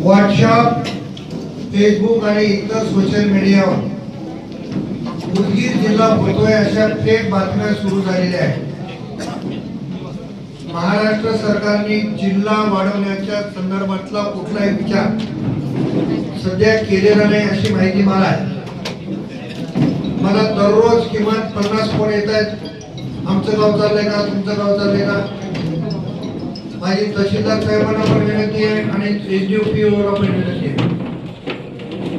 WhatsApp Facebook आणि इतर social मीडियावर उदगीर जिल्हा होतोय अशा फेक बातम्या सुरू झालेल्या आहेत. महाराष्ट्र सरकारने जिल्हा वाढवण्याच्या संदर्भातला कुठलाही विचार सध्या केलेला नाही अशी माहिती मला आहे. मला दररोज किमान पन्नास फोन येत आहेत आमचं गाव चाललंय का? तुमचं गाव चाललंय का? माझी तहसीलदार साहेबांना पण विनंती आहे आणि एस डी ओ पी ओला पण विनंती आहे.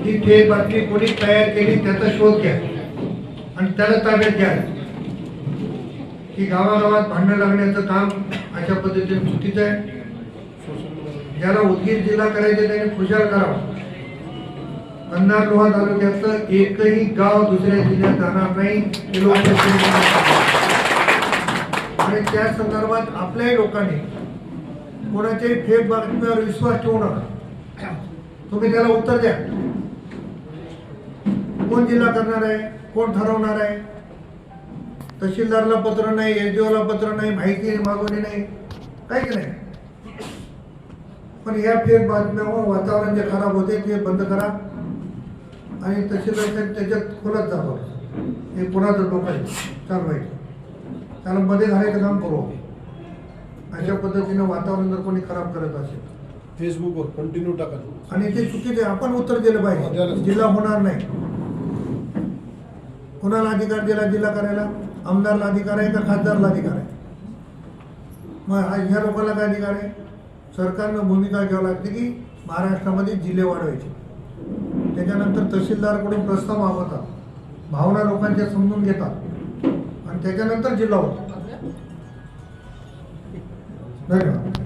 ही जे बातमी कोणी तयार केली त्याचा शोध घ्या आणि त्याला ताब्यात घ्या. की गावागावात भांडणं लागण्याचं काम अशा पद्धतीने चुकीचं आहे. ज्याला उदगीर जिल्हा करायचे त्याने खुशाल करावा. अंधार लोहा तालुक्यातलं एकही गाव दुसऱ्या जिल्ह्यात जाणार नाही हे लोक आणि त्या संदर्भात आपल्याही लोकांनी कोणाच्याही फेक बातमीवर विश्वास ठेवू नका. तुम्ही त्याला उत्तर द्या. कोण जिल्हा करणार आहे? कोण ठरवणार आहे? तहसीलदारला पत्र नाही एसडीओला पत्र नाही माहिती मागवली नाही. काहीच नाही पण या फेक बातम्यावर वातावरण जे खराब होते ते बंद करा. आणि तहसीलदार त्याच्यात खोलत जातो हे कुणाचं डोकं आहे? चालवायचं. त्याला मध्ये घालायचं काम करू अशा पद्धतीनं वातावरण जर कोणी खराब करत असेल. फेसबुकवर कंटिन्यू टाका आणि ते चुकीचे आपण उत्तर दिलं पाहिजे. जिल्हा होणार नाही. कुणाला अधिकार दिला? जिल्हा करायला? आमदारला अधिकार आहे का खासदारला अधिकार आहे? मग हा- ह्या लोकांना काय अधिकार आहे? सरकारनं भूमिका घ्यावी लागते की महाराष्ट्रामध्ये जिल्हे वाढवायचे. त्याच्यानंतर तहसीलदारकडून प्रस्ताव मागवतात. भावना लोकांच्या समजून घेतात. आणि त्याच्यानंतर जिल्हा होतो. Venga.